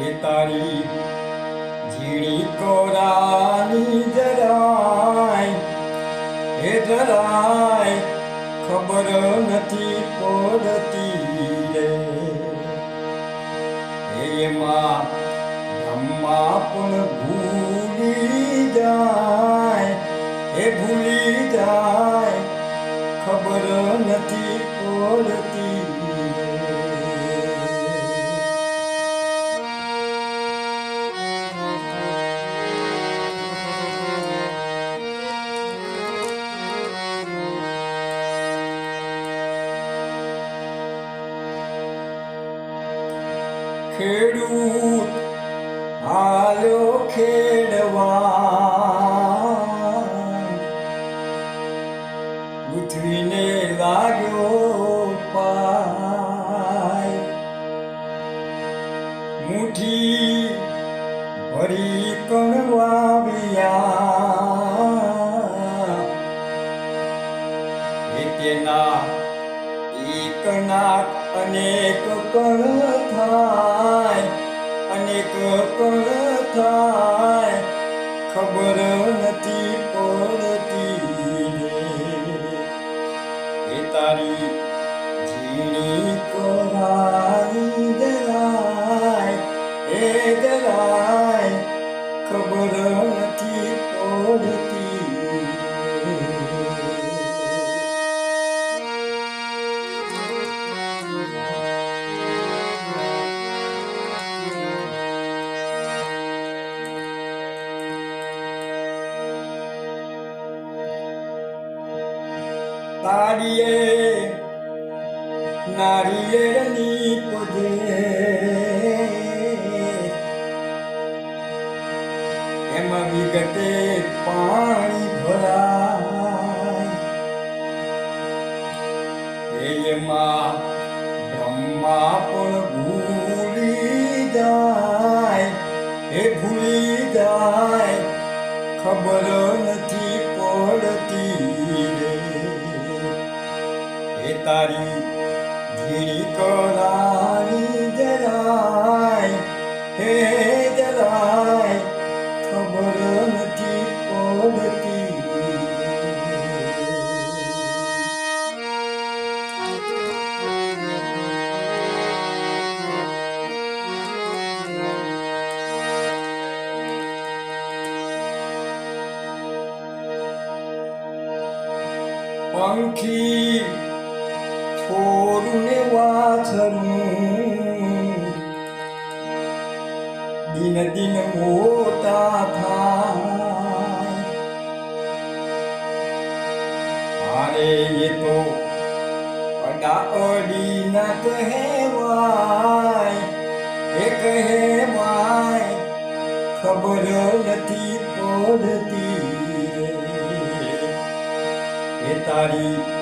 એ તારી જીણી કોરાની જરાય, એ જરાય ખબર નથી પડતી રે. એમાં બ્રહ્મા પણ ભૂલી જાય, એ ભૂલી જાય, ખબર નથી પડતી ખેડૂત હાલો ખેડવા પૃથ્વીને લાગ્યો પાય. મુઠી ભરી કણવાવ્યા તેના એકના અનેક કણ થાય અનેક કણ થાય ખબર નથી પડતી તારી ઝીણી તારીએ નારિયેળની પૂજે. એમાં વિગતે પાણી ભરાય. એમાં બ્રહ્મા પણ ભૂલી જાય. એ ભૂલી જાય. ખબર નથી પડતી. তারি ধীরি করানি জলায় হে জলায় খবর নথি পড়তি पंखी ઝીણી કરાની જરાય હે જરાય ખબર નથી પડતી પંખી છોડને વાછરું દિન દિન મોટા થાય અરે એ તો અડાઅડી ના કહેવાય એ કહેવાય ખબર નથી પડતી એ તારી